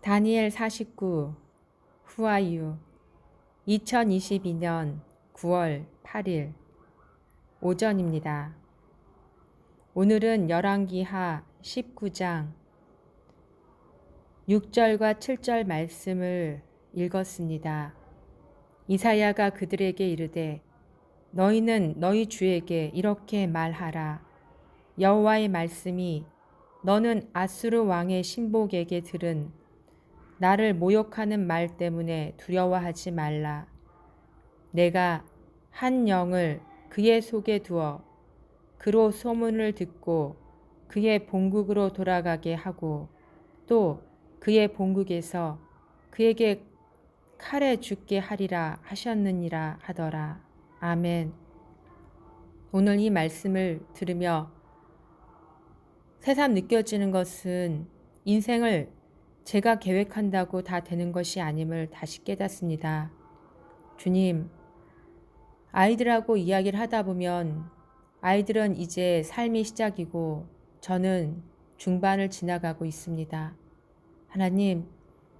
다니엘 49 후아유 2022년 9월 8일 오전입니다. 오늘은 열왕기하 19장 6절과 7절 말씀을 읽었습니다. 이사야가 그들에게 이르되 너희는 너희 주에게 이렇게 말하라 여호와의 말씀이 너는 아수르 왕의 신복에게 들은 나를 모욕하는 말 때문에 두려워하지 말라. 내가 한 영을 그의 속에 두어 그로 소문을 듣고 그의 본국으로 돌아가게 하고 또 그의 본국에서 그에게 칼에 죽게 하리라 하셨느니라 하더라. 아멘. 오늘 이 말씀을 들으며 새삼 느껴지는 것은 인생을 제가 계획한다고 다 되는 것이 아님을 다시 깨닫습니다. 주님, 아이들하고 이야기를 하다 보면 아이들은 이제 삶이 시작이고 저는 중반을 지나가고 있습니다. 하나님,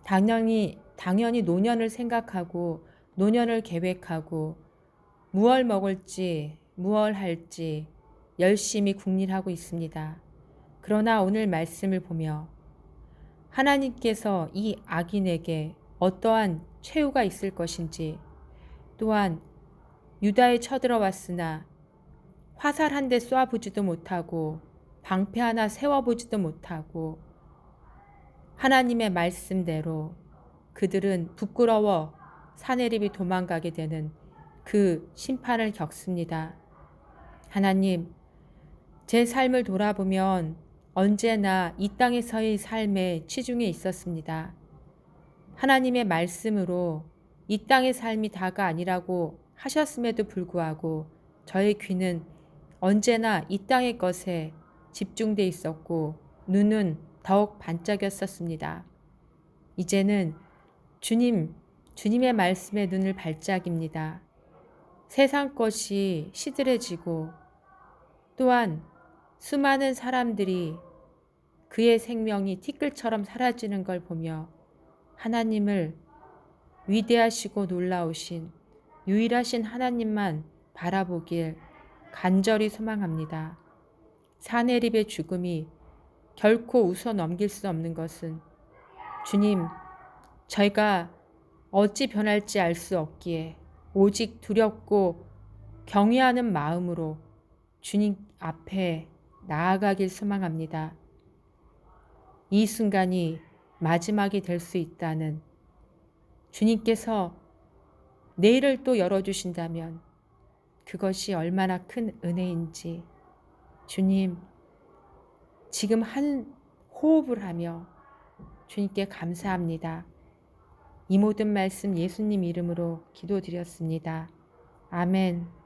당연히, 당연히 노년을 생각하고 노년을 계획하고 무얼 먹을지, 무얼 할지 열심히 궁리하고 있습니다. 그러나 오늘 말씀을 보며 하나님께서 이 악인에게 어떠한 최후가 있을 것인지 또한 유다에 쳐들어왔으나 화살 한 대 쏴보지도 못하고 방패 하나 세워보지도 못하고 하나님의 말씀대로 그들은 부끄러워 사내립이 도망가게 되는 그 심판을 겪습니다. 하나님, 제 삶을 돌아보면 언제나 이 땅에서의 삶에 치중해 있었습니다. 하나님의 말씀으로 이 땅의 삶이 다가 아니라고 하셨음에도 불구하고 저의 귀는 언제나 이 땅의 것에 집중돼 있었고 눈은 더욱 반짝였었습니다. 이제는 주님, 주님의 말씀에 눈을 발짝입니다. 세상 것이 시들해지고 또한 수많은 사람들이 그의 생명이 티끌처럼 사라지는 걸 보며 하나님을 위대하시고 놀라우신 유일하신 하나님만 바라보길 간절히 소망합니다. 사내립의 죽음이 결코 웃어 넘길 수 없는 것은 주님, 저희가 어찌 변할지 알 수 없기에 오직 두렵고 경외하는 마음으로 주님 앞에 나아가길 소망합니다. 이 순간이 마지막이 될 수 있다는 주님께서 내일을 또 열어주신다면 그것이 얼마나 큰 은혜인지 주님 지금 한 호흡을 하며 주님께 감사합니다. 이 모든 말씀 예수님 이름으로 기도드렸습니다. 아멘.